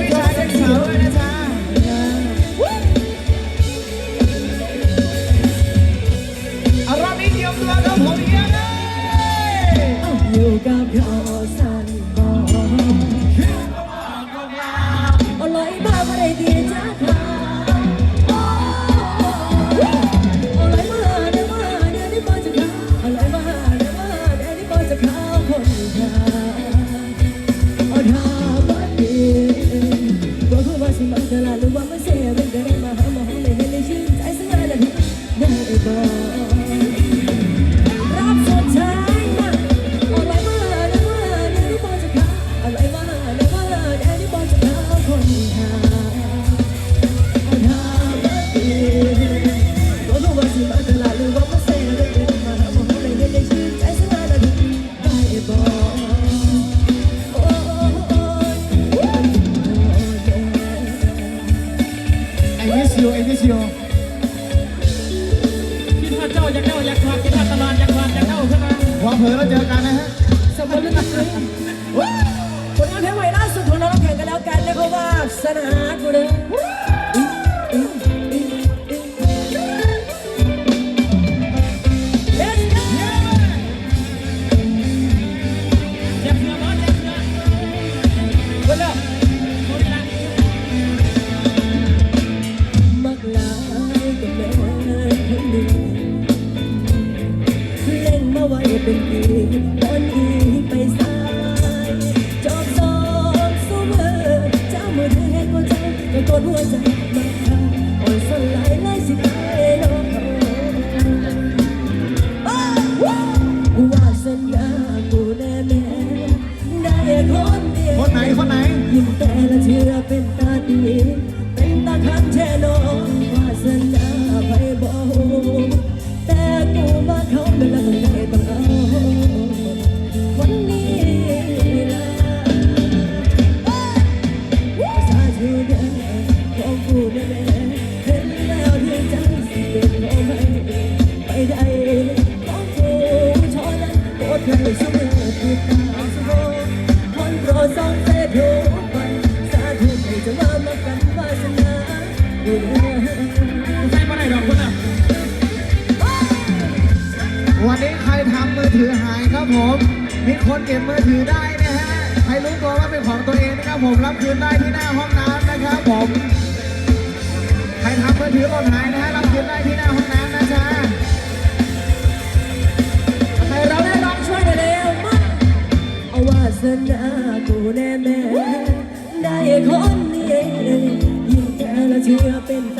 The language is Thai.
พี่ายเป็ด้วยนะจ๊ะเอาอบยังอมเยาว์กับเขาสัน เผลอเราเจอกันนะฮะสมบูรณ์จริงผลงานเพลใหม่ล่าสุดของน้องแข่งกันแล้วกันนะครับว่าสนาเลย was a man. วันนี้ใครทำมือถือหายครับผม มีคนเก็บมือถือได้นะฮะ ใครรู้ตัวว่าเป็นของตัวเองนะครับผม รับคืนได้ที่หน้าห้องน้ำนะครับผม ใครทำมือถือหล่นหายนะฮะ รับคืนได้ที่หน้าห้องน้ำนะจ๊ะ หน้ากูแน่แม่ได้คนนี้ยิ่งแต่ละเชือเป็น